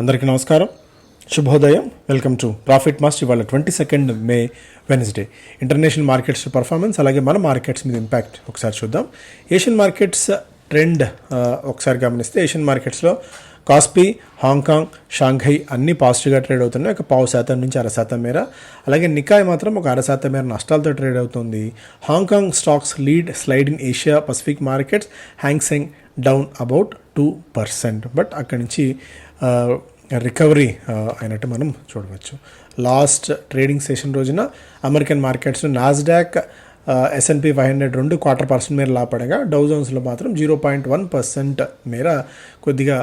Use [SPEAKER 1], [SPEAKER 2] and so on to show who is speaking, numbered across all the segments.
[SPEAKER 1] అందరికీ నమస్కారం. శుభోదయం. వెల్కమ్ టు ప్రాఫిట్ మాస్ట్ ఇవాళ twenty second May Wednesday international markets performance అలాగే మన మార్కెట్స్ మీద ఇంపాక్ట్ ఒకసారి చూద్దాం. ఏషియన్ మార్కెట్స్ ట్రెండ్ ఒకసారి గమనిస్తే ఏషియన్ మార్కెట్స్లో కాస్పీ హాంకాంగ్ షాంఘై అన్ని పాజిటివ్గా ట్రేడ్ అవుతున్నాయి. ఒక పావు శాతం నుంచి అర శాతం మేర. అలాగే నికాయ్ మాత్రం ఒక అర శాతం మేర నష్టాలతో ట్రేడ్ అవుతుంది. Hong Kong stocks lead slide in Asia Pacific markets Hang Seng down about two percent but అక్కడి నుంచి రికవరీ అయినట్టు మనం చూడవచ్చు. లాస్ట్ ట్రేడింగ్ సెషన్ రోజున American markets Nasdaq S and P five hundred రెండు క్వార్టర్ పర్సెంట్ మేర లాపడగా డౌ జోన్స్లో మాత్రం జీరో పాయింట్ వన్ పర్సెంట్ మేర కొద్దిగా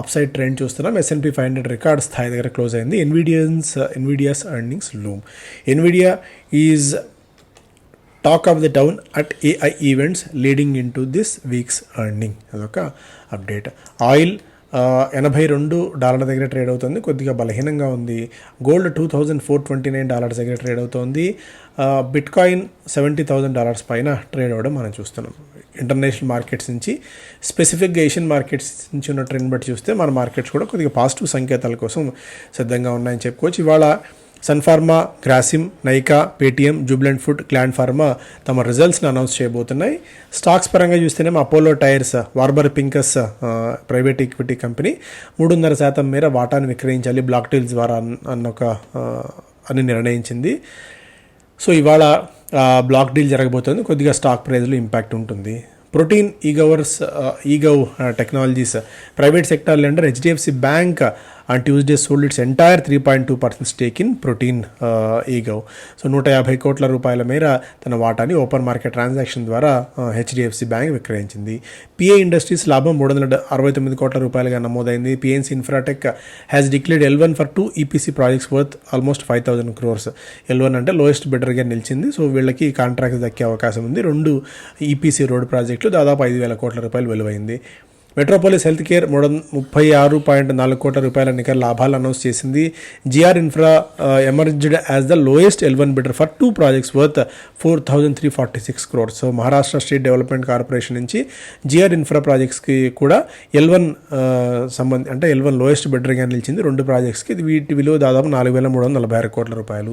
[SPEAKER 1] అప్సైడ్ ట్రెండ్ చూస్తున్నాం. ఎస్ఎన్పి ఫైవ్ హండ్రెడ్ రికార్డ్ స్థాయి దగ్గర క్లోజ్ అయింది. Nvidia's Nvidia's earnings loom Nvidia is talk of the town at AI events leading in to this weeks earning అదొక అప్డేట్ ఆయిల్ ఎనభై రెండు డాలర్ల దగ్గర ట్రేడ్ అవుతుంది. కొద్దిగా బలహీనంగా ఉంది. Gold two thousand four twenty nine dollars దగ్గర ట్రేడ్ అవుతుంది. Bit coin seventy thousand dollars పైన ట్రేడ్ అవ్వడం మనం చూస్తున్నాం. ఇంటర్నేషనల్ మార్కెట్స్ నుంచి స్పెసిఫిక్గా ఏషియన్ మార్కెట్స్ నుంచి ఉన్న ట్రెండ్ బట్టి చూస్తే మన మార్కెట్స్ కూడా కొద్దిగా పాజిటివ్ సంకేతాల కోసం సిద్ధంగా ఉన్నాయని చెప్పుకోవచ్చు. ఇవాళ Sun Pharma Grasim Nykaa Paytm Jubilant food Gland Pharma తమ రిజల్ట్స్ని అనౌన్స్ చేయబోతున్నాయి. స్టాక్స్ పరంగా చూస్తేనేమో Apollo Tyres Warburg Pincus private equity company మూడున్నర శాతం మేర వాటాను విక్రయించాలి బ్లాక్ డీల్స్ ద్వారా అన్న- ఒక అని నిర్ణయించింది. సో ఇవాళ బ్లాక్ డీల్ జరగబోతోంది. కొద్దిగా స్టాక్ ప్రైజ్లో ఇంపాక్ట్ ఉంటుంది. Protean ఈగవర్స్ eGov technologies private sector lender HDFC bank and Tuesday sold its entire three point two percent stake in Protean eGov so నూట యాభై కోట్ల రూపాయల మేర తన వాటాని ఓపెన్ మార్కెట్ ట్రాన్సాక్షన్ ద్వారా uh, హెచ్డిఎఫ్సి బ్యాంక్ విక్రయించింది. పిఏ ఇండస్ట్రీస్ లాభం మూడు వందల అరవై తొమ్మిది కోట్ల రూపాయలుగా నమోదైంది. PNC Infratech has declared L one for two EPC projects worth almost five thousand crores L one అంటే లోయెస్ట్ బెటర్గా నిలిచింది. సో వీళ్ళకి కాంట్రాక్ట్ దక్కే అవకాశం ఉంది. రెండు ఈపీసీ రోడ్ ప్రాజెక్టులు దాదాపు ఐదు వేల కోట్ల రూపాయలు విలువైంది. మెట్రోపోలిస్ హెల్త్ కేర్ మూడు ముప్పై ఆరు పాయింట్ నాలుగు కోట్ల రూపాయల నికర లాభాలు అనౌన్స్ చేసింది. GR Infra emerged as the lowest L one bidder for two projects worth four thousand three forty six crores. So Maharashtra state development corporation నుంచి జిఆర్ ఇన్ఫ్రా ప్రాజెక్ట్స్కి కూడా ఎల్ వన్ సంబంధి అంటే ఎల్వన్ లోయెస్ట్ బెటర్గా నిలిచింది. రెండు ప్రాజెక్ట్స్కి వీటి విలువ దాదాపు నాలుగు వేల మూడు వందల నలభై ఆరు కోట్ల రూపాయలు.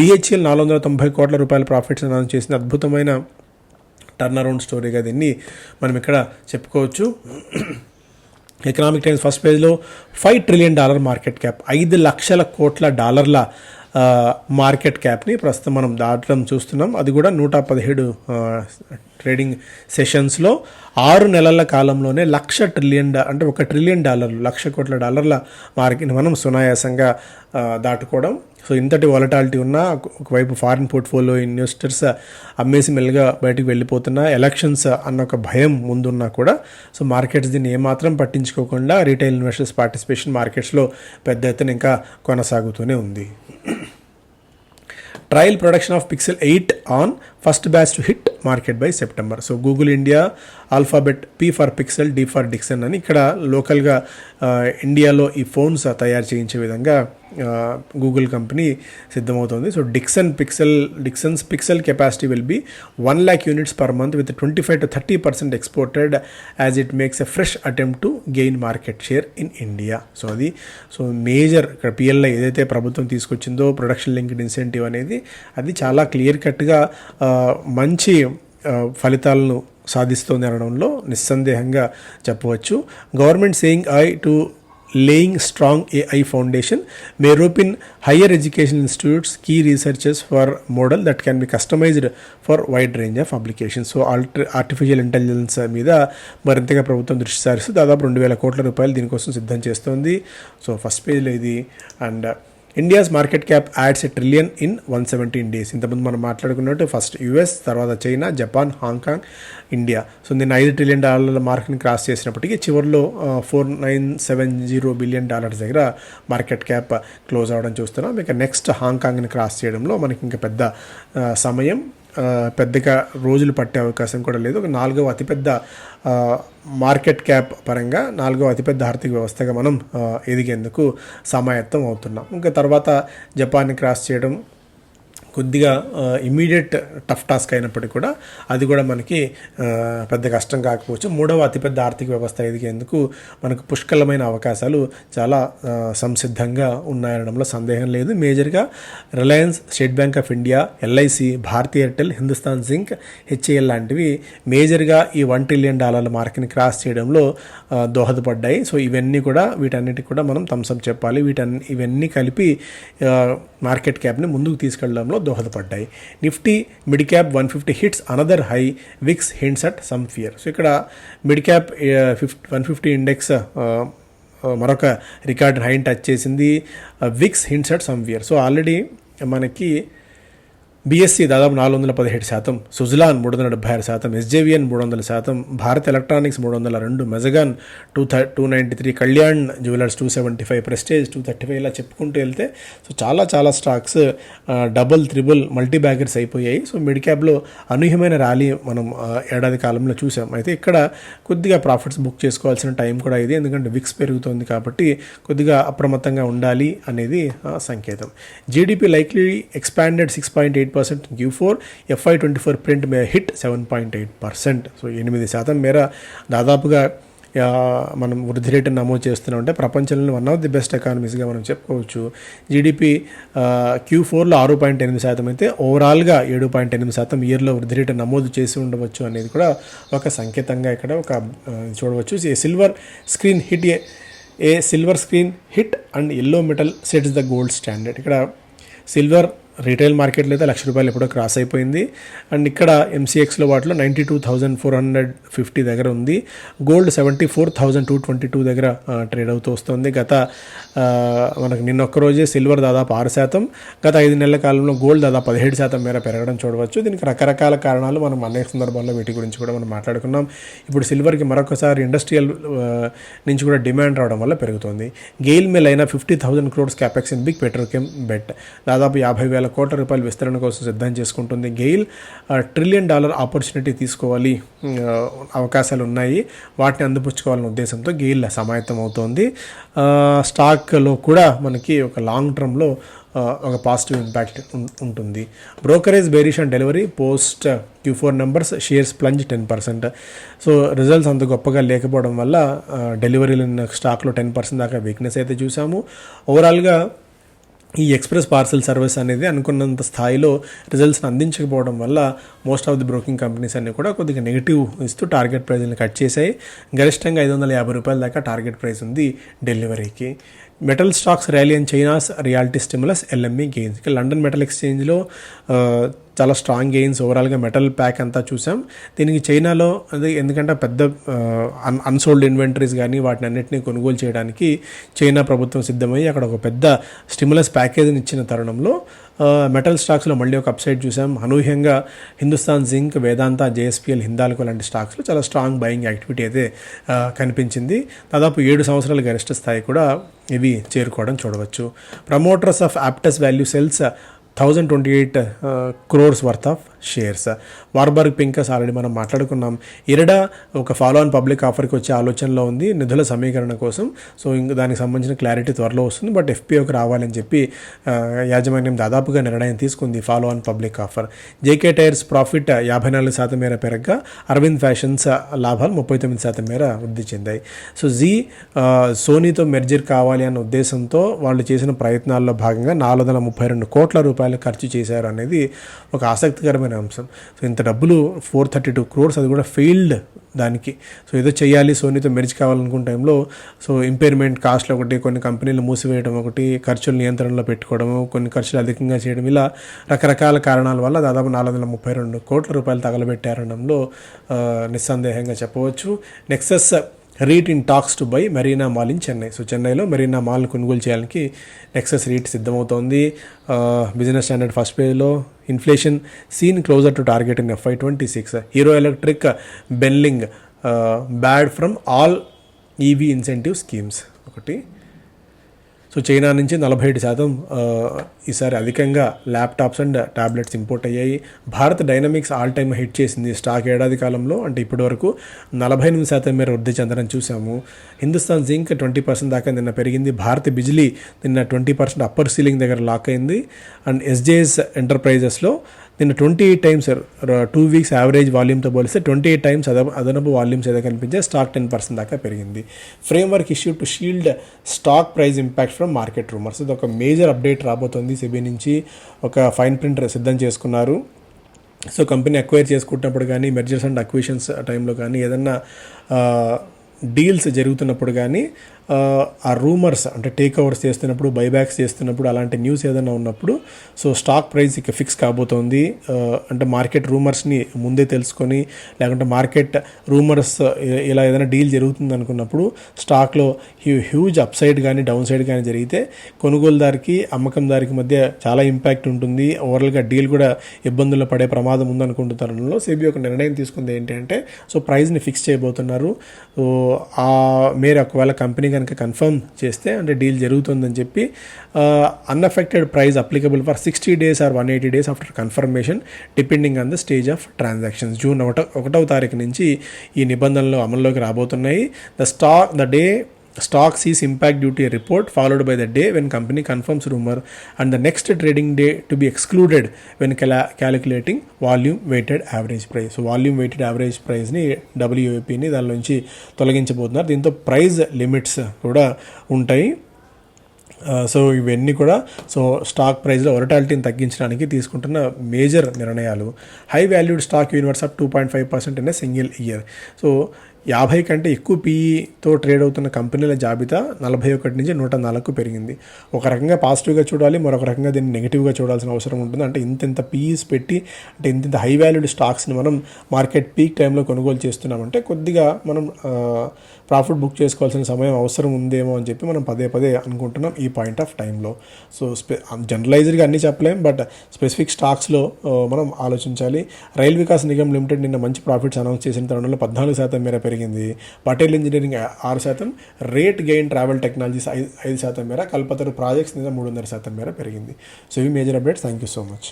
[SPEAKER 1] బిహెచ్ఎల్ నాలుగు వందల తొంభై కోట్ల రూపాయల ప్రాఫిట్స్ అనౌన్స్ చేసింది. అద్భుతమైన టర్న్ అరౌండ్ స్టోరీగా దీన్ని మనం ఇక్కడ చెప్పుకోవచ్చు. ఎకనామిక్ టైమ్స్ ఫస్ట్ పేజ్లో five trillion dollar market cap ఐదు లక్షల కోట్ల డాలర్ల మార్కెట్ క్యాప్ని ప్రస్తుతం మనం దాటడం చూస్తున్నాం. అది కూడా నూట పదిహేడు ట్రేడింగ్ సెషన్స్లో ఆరు నెలల కాలంలోనే లక్ష ట్రిలియన్ అంటే ఒక ట్రిలియన్ డాలర్లు లక్ష కోట్ల డాలర్ల మార్కెట్ మనం సునాయాసంగా దాటుకోవడం. సో ఇంతటి వాలటాలిటీ ఉన్నా ఒక- ఒకవైపు ఫారిన్ పోర్ట్ఫోలియో ఇన్వెస్టర్స్ అమ్మేసి మెల్లగా బయటకు వెళ్ళిపోతున్నా ఎలక్షన్స్ అన్న ఒక భయం ముందున్నా కూడా సో మార్కెట్స్ దీన్ని ఏమాత్రం పట్టించుకోకుండా రీటైల్ ఇన్వెస్టర్స్ పార్టిసిపేషన్ మార్కెట్స్లో పెద్ద ఎత్తున ఇంకా కొనసాగుతూనే ఉంది. Trial production of Pixel eight on first batch to hit market by September. So Google India Alphabet P for Pixel D for Dixon అని ఇక్కడ లోకల్గా ఇండియాలో ఈ ఫోన్స్ తయారు చేయించే విధంగా గూగుల్ కంపెనీ సిద్ధమవుతుంది. So Dixon Pixel Dixon's Pixel capacity will be one lakh units per month with twenty five to thirty percent exported as it makes a fresh attempt to gain market share in India so అది so major ఇక్కడ PLI ఏదైతే ప్రభుత్వం తీసుకొచ్చిందో production linked incentive అనేది అది చాలా clear కట్గా మంచి ఫలితాలను సాధిస్తోంది అనడంలో నిస్సందేహంగా చెప్పవచ్చు. Government saying I to laying strong AI foundation may rope in higher education institutes key researches for model that can be customised for wide range of application so alter artificial intelligence మీద మరింతగా ప్రభుత్వం దృష్టి సారిస్తూ దాదాపు రెండు వేల కోట్ల రూపాయలు దీనికోసం సిద్ధం చేస్తోంది. సో ఫస్ట్ పేజ్లో ఇది. And India's market cap adds a trillion in one seventeen days ఇంతకుముందు మనం మాట్లాడుకున్నట్టు ఫస్ట్ యుఎస్ తర్వాత China Japan Hong Kong India so నేను ఐదు ట్రిలియన్ డాలర్ల మార్క్ని క్రాస్ చేసినప్పటికీ చివరిలో four nine seven zero billion dollars దగ్గర మార్కెట్ క్యాప్ క్లోజ్ అవ్వడం చూస్తున్నాం. ఇక నెక్స్ట్ హాంకాంగ్ని క్రాస్ చేయడంలో మనకి ఇంకా పెద్ద సమయం పెద్దగా రోజులు పట్టే అవకాశం కూడా లేదు. ఒక నాలుగవ అతిపెద్ద మార్కెట్ క్యాప్ పరంగా నాలుగవ అతిపెద్ద ఆర్థిక వ్యవస్థగా మనం ఎదిగేందుకు సమాయత్తం అవుతున్నాం. ఇంకా తర్వాత జపాన్ని క్రాస్ చేయడం కొద్దిగా ఇమీడియట్ టఫ్ టాస్క్ అయినప్పటికీ కూడా అది కూడా మనకి పెద్ద కష్టం కాకపోవచ్చు. మూడవ అతిపెద్ద ఆర్థిక వ్యవస్థ ఎదిగేందుకు మనకు పుష్కలమైన అవకాశాలు చాలా సంసిద్ధంగా ఉన్నాయనడంలో సందేహం లేదు. మేజర్గా Reliance state bank of India LIC Bharti Airtel Hindustan zinc HAL లాంటివి మేజర్గా ఈ వన్ ట్రిలియన్ డాలర్ల మార్క్ని క్రాస్ చేయడంలో దోహదపడ్డాయి. సో ఇవన్నీ కూడా వీటన్నిటికి కూడా మనం థమ్స్అప్ చెప్పాలి. వీటన్ని ఇవన్నీ కలిపి మార్కెట్ క్యాప్ని ముందుకు తీసుకెళ్ళడంలో దోహదపడ్డాయి. Nifty mid cap one fifty hits another high VIX hints at some fear. So ఇక్కడ mid cap fifty one fifty index మరొక రికార్డ్ హైన్ టచ్ చేసింది VIX hints at some fear. So already మనకి బీఎస్సీ దాదాపు నాలుగు వందల పదిహేడు శాతం సుజలాన్ మూడు వందల డెబ్బై ఆరు శాతం ఎస్జేవిఎన్ మూడు వందల శాతం భారత్ ఎలక్ట్రానిక్స్ మూడు వందల రెండు Mazagon two థర్ two ninety three Kalyan jewellers two seventy five prestige two thirty five ఇలా చెప్పుకుంటూ వెళ్తే సో చాలా చాలా stocks double triple multi baggers అయిపోయాయి. సో మిడ్ క్యాప్లో అనూహ్యమైన ర్యాలీ మనం ఏడాది కాలంలో చూసాం. అయితే ఇక్కడ కొద్దిగా ప్రాఫిట్స్ బుక్ చేసుకోవాల్సిన టైం కూడా ఇది. ఎందుకంటే విక్స్ పెరుగుతోంది కాబట్టి కొద్దిగా అప్రమత్తంగా ఉండాలి అనేది సంకేతం. GDP likely expanded six point eight percent Q four FY twenty four print may hit seven point eight percent so ఎనిమిది శాతం మేర దాదాపుగా మనం వృద్ధి రేటు నమోదు చేస్తున్నాం అంటే ప్రపంచంలో వన్ ఆఫ్ ది బెస్ట్ ఎకానమీస్గా మనం చెప్పుకోవచ్చు. జీడిపి క్యూ ఫోర్లో ఆరు పాయింట్ ఎనిమిది శాతం అయితే ఓవరాల్గా ఏడు పాయింట్ ఎనిమిది శాతం ఇయర్లో వృద్ధి రేటు నమోదు చేసి ఉండవచ్చు అనేది కూడా ఒక సంకేతంగా ఇక్కడ ఒక చూడవచ్చు. Silver screen hit a a silver screen hit and yellow metal sets the gold standard ఇక్కడ సిల్వర్ రీటైల్ మార్కెట్లో అయితే లక్ష రూపాయలు ఎప్పుడో క్రాస్ అయిపోయింది. అండ్ ఇక్కడ ఎంసీఎక్స్లో వాటిలో ninety two thousand four hundred fifty దగ్గర ఉంది. Gold seventy four thousand two twenty two దగ్గర ట్రేడ్ అవుతూ వస్తుంది. గత మనకు నిన్న ఒక్కరోజే సిల్వర్ దాదాపు ఆరు శాతం. గత ఐదు నెలల కాలంలో గోల్డ్ దాదాపు పదిహేడు శాతం మేర పెరగడం చూడవచ్చు. దీనికి రకరకాల కారణాలు మనం అనేక సందర్భాల్లో వీటి గురించి కూడా మనం మాట్లాడుకున్నాం. ఇప్పుడు సిల్వర్కి మరొకసారి ఇండస్ట్రియల్ నుంచి కూడా డిమాండ్ రావడం వల్ల పెరుగుతుంది. గెయిల్ మిల్ అయిన fifty thousand crores capex in big petrochem bet. దాదాపు యాభై వేల కోట్ల రూపాయల విస్తరణ కోసం సిద్ధం చేసుకుంటుంది. గెయిల్ ట్రిలియన్ డాలర్ ఆపర్చునిటీ తీసుకోవాలి అవకాశాలు ఉన్నాయి. వాటిని అందిపుచ్చుకోవాలనే ఉద్దేశంతో గెయిల్ సమాయత్తం అవుతోంది. స్టాక్లో కూడా మనకి ఒక లాంగ్ టర్మ్లో ఒక పాజిటివ్ ఇంపాక్ట్ ఉంటుంది. Brokerage bearish and Delhivery post Q four numbers shares plunge ten percent. So results అంత గొప్పగా లేకపోవడం వల్ల డెలివరీలు స్టాక్లో టెన్ పర్సెంట్ దాకా వీక్నెస్ అయితే చూసాము. ఓవరాల్గా ఈ ఎక్స్ప్రెస్ పార్సల్ సర్వీస్ అనేది అనుకున్నంత స్థాయిలో రిజల్ట్స్ని అందించకపోవడం వల్ల most of the broking companies అన్ని కూడా కొద్దిగా నెగిటివ్ ఇస్తూ టార్గెట్ ప్రైజ్ని కట్ చేశాయి. గరిష్టంగా ఐదు వందల యాభై రూపాయల దాకా టార్గెట్ ప్రైస్ ఉంది డెలివరీకి. Metal stocks rally and China's realty stimulus LME gains London metal ఎక్స్చేంజ్లో చాలా స్ట్రాంగ్ గెయిన్స్ ఓవరాల్గా మెటల్ ప్యాక్ అంతా చూసాం. దీనికి చైనాలో అది ఎందుకంటే పెద్ద అన్ అన్సోల్డ్ ఇన్వెంటరీస్ కానీ వాటిని అన్నింటినీ కొనుగోలు చేయడానికి చైనా ప్రభుత్వం సిద్ధమయ్యి అక్కడ ఒక పెద్ద స్టిమ్యులస్ ప్యాకేజీని ఇచ్చిన తరుణంలో మెటల్ స్టాక్స్లో మళ్ళీ ఒక అప్సైడ్ చూసాం. అనూహ్యంగా హిందుస్థాన్ జింక్ వేదాంత జేఎస్పీఎల్ హిందాల్కో లాంటి స్టాక్స్లో చాలా స్ట్రాంగ్ బయింగ్ యాక్టివిటీ అయితే కనిపించింది. దాదాపు ఏడు సంవత్సరాల గరిష్ట స్థాయి కూడా ఇవి చేరుకోవడం చూడవచ్చు. Promoters of Aptus value sells thousand twenty eight crores worth of shares. Warburg Pincus already మనం మాట్లాడుకున్నాం. ఇరడా ఒక ఫాలో ఆన్ పబ్లిక్ ఆఫర్కి వచ్చే ఆలోచనలో ఉంది నిధుల సమీకరణ కోసం. సో ఇంకా దానికి సంబంధించిన క్లారిటీ త్వరలో వస్తుంది బట్ ఎఫ్పిఓకి రావాలని చెప్పి యాజమాన్యం దాదాపుగా నిర్ణయం తీసుకుంది follow on public offer JK tyres profit యాభై నాలుగు శాతం మేర పెరగ్గా అరవింద్ ఫ్యాషన్స్ లాభాలు ముప్పై తొమ్మిది శాతం మేర వృద్ధి చెందాయి. సో జీ సోనీతో మెర్జర్ కావాలి అన్న ఉద్దేశంతో వాళ్ళు చేసిన ప్రయత్నాల్లో భాగంగా నాలుగు వందల ముప్పై రెండు కోట్ల రూపాయలు ఖర్చు చేశారు అనేది ఒక ఆసక్తికరమైన అంశం. సో ఇంత డబ్బులు ఫోర్ థర్టీ టూ క్రోర్స్ అది కూడా ఫెయిల్డ్ దానికి. సో ఏదో చేయాలి సోనీతో మెరిచి కావాలనుకున్న టైంలో సో ఇంపైర్మెంట్ కాస్ట్లు ఒకటి కొన్ని కంపెనీలు మూసివేయడం ఒకటి ఖర్చులు నియంత్రణలో పెట్టుకోవడము కొన్ని ఖర్చులు అధికంగా చేయడం ఇలా రకరకాల కారణాల వల్ల దాదాపు నాలుగు వందల ముప్పై రెండు కోట్ల రూపాయలు తగలబెట్టారనడంలో నిస్సందేహంగా చెప్పవచ్చు. Nexus REIT in talks to buy Marina mall in Chennai. So చెన్నైలో మెరీనా మాల్ని కొనుగోలు చేయడానికి నెక్సస్ రీట్ సిద్ధమవుతోంది. బిజినెస్ స్టాండర్డ్ ఫస్ట్ పేజ్లో inflation seen closer to target in FY twenty six Hero electric being barred from all EV incentive schemes ఒకటి. So China నుంచి నలభై ఏడు శాతం ఈసారి అధికంగా ల్యాప్టాప్స్ అండ్ ట్యాబ్లెట్స్ ఇంపోర్ట్ అయ్యాయి. Bharat dynamics all time hit చేసింది స్టాక్ ఏడాది కాలంలో. అంటే ఇప్పటి వరకు నలభై ఎనిమిది శాతం మేర వృద్ధి చెందడం చూసాము హిందుస్థాన్ జింక్ ట్వంటీ పర్సెంట్ దాకా నిన్న పెరిగింది. భారత్ బిజిలీ నిన్న ట్వంటీ పర్సెంట్ అప్పర్ సీలింగ్ దగ్గర లాక్ అయింది. అండ్ ఎస్జేఎస్ ఎంటర్ప్రైజెస్లో నిన్న twenty eight times two weeks average వాల్యూమ్తో పోలిస్తే ట్వంటీ ఎయిట్ టైమ్స్ అద అదనపు వాల్యూమ్స్ ఏదో కనిపించే స్టాక్ టెన్ పర్సెంట్ దాకా పెరిగింది. Framework issue to shield stock price impact from market rumours ఇది ఒక మేజర్ అప్డేట్ రాబోతోంది. సెబీ నుంచి ఒక ఫైన్ ప్రింట్ సిద్ధం చేసుకున్నారు. సో కంపెనీ అక్వైర్ చేసుకుంటున్నప్పుడు కానీ మెర్జర్స్ అండ్ అక్విషన్స్ టైంలో కానీ ఏదన్నా డీల్స్ జరుగుతున్నప్పుడు కానీ ఆ, రూమర్స్ అంటే టేక్ ఓవర్స్ చేస్తున్నప్పుడు బైబ్యాక్స్ చేస్తున్నప్పుడు అలాంటి న్యూస్ ఏదైనా ఉన్నప్పుడు సో స్టాక్ ప్రైస్ ఇక ఫిక్స్ కాబోతోంది. అంటే మార్కెట్ రూమర్స్ని ముందే తెలుసుకొని లేకుంటే మార్కెట్ రూమర్స్ ఇలా ఏదైనా డీల్ జరుగుతుంది అనుకున్నప్పుడు స్టాక్లో హ్యూ హ్యూజ్ అప్ సైడ్ కానీ డౌన్ సైడ్ కానీ జరిగితే కొనుగోలుదారికి అమ్మకందారికి మధ్య చాలా ఇంపాక్ట్ ఉంటుంది. ఓవరాల్గా డీల్ కూడా ఇబ్బందుల్లో పడే ప్రమాదం ఉందనుకుంటున్న తరుణంలో సేబీ ఒక నిర్ణయం తీసుకుంది ఏంటంటే సో ప్రైస్ని ఫిక్స్ చేయబోతున్నారు. సో ఆ మీరు ఒకవేళ కంపెనీ కనుక కన్ఫర్మ్ చేస్తే అంటే డీల్ జరుగుతుందని చెప్పి unaffected price applicable for sixty days or one eighty days after confirmation depending on the stage of transactions June ఒకటో ఒకటవ తారీఖు నుంచి ఈ నిబంధనలు అమల్లోకి రాబోతున్నాయి. The stock the day stock sees impact due to a report followed by the day when company confirms rumor and the next trading day to be excluded when cala- calculating volume weighted average price so volume weighted average ప్రైస్ని డబ్ల్యూఏపీని దాని నుంచి తొలగించబోతున్నారు దీంతో price limits కూడా ఉంటాయి ఆ, so ఇవన్నీ కూడా so stock ప్రైస్లో ఒరటాలిటీని తగ్గించడానికి తీసుకుంటున్న మేజర్ నిర్ణయాలు high valued stock universe up to point five percent in single year so యాభై కంటే ఎక్కువ పీఈతో ట్రేడ్ అవుతున్న కంపెనీల జాబితా నలభై ఒకటి నుంచి నూట నాలుగుకు పెరిగింది. ఒక రకంగా పాజిటివ్గా చూడాలి మరొక రకంగా దీన్ని నెగిటివ్గా చూడాల్సిన అవసరం ఉంటుంది. అంటే ఇంత ఇంత పీఈస్ పెట్టి అంటే ఇంత హై వాల్యూడ్ స్టాక్స్ని మనం మార్కెట్ పీక్ టైంలో కొనుగోలు చేస్తున్నామంటే కొద్దిగా మనం ప్రాఫిట్ బుక్ చేసుకోవాల్సిన సమయం అవసరం ఉందేమో అని చెప్పి మనం పదే పదే అనుకుంటున్నాం ఈ పాయింట్ ఆఫ్ టైంలో సో స్పె జనరలైజ్డ్గా అన్నీ చెప్పలేం బట్ స్పెసిఫిక్ స్టాక్స్లో మనం ఆలోచించాలి. రైల్ వికాస్ నిగమ్ లిమిటెడ్ నిన్న మంచి ప్రాఫిట్స్ అనౌన్స్ చేసిన తరుణంలో పద్నాలుగు శాతం మేర పెరిగింది. పటేల్ ఇంజనీరింగ్ ఆరు శాతం రేట్ గెయిన్ ట్రావెల్ టెక్నాలజీస్ ఐదు ఐదు శాతం మేర కల్పతరు ప్రాజెక్ట్స్ మీద మూడున్నర శాతం మేర పెరిగింది. సో ఇవి major updates. Thank you so much.